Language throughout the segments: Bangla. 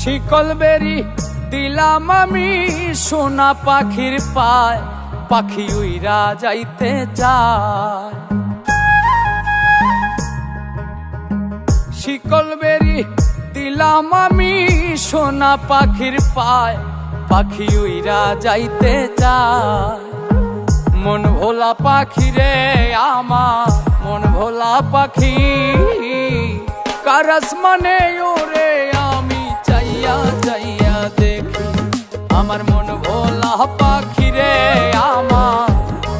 শিকল বেরি দিলাম আমি, সোনা পাখির পায়, পাখি উইরা যাইতে চায়। শিকল বেরি দিলাম আমি, সোনা পাখির পায়, পাখি উইরা যাইতে চায়। মন ভোলা পাখি রে আমার, মন ভোলা পাখি কারাস মানে আমি চাইয়া দেখি আমার মন ভোলা পাখি রে আমার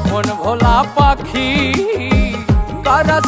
মন ভোলা পাখি। কারাস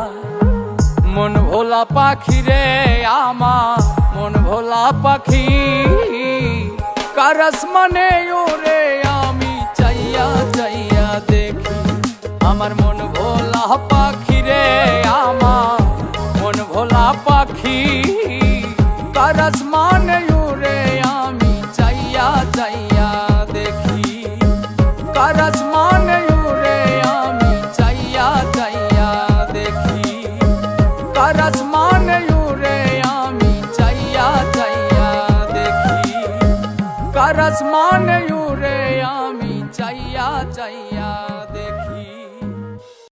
পাখি রে আমার, মন ভোলা পাখি। কারস মানে ওরে আমি চাইয়া চাইয়া দেখি। আমার মন ভোলা পাখি রে আমার, মন ভোলা পাখি। কারস মানে आसमान यूरे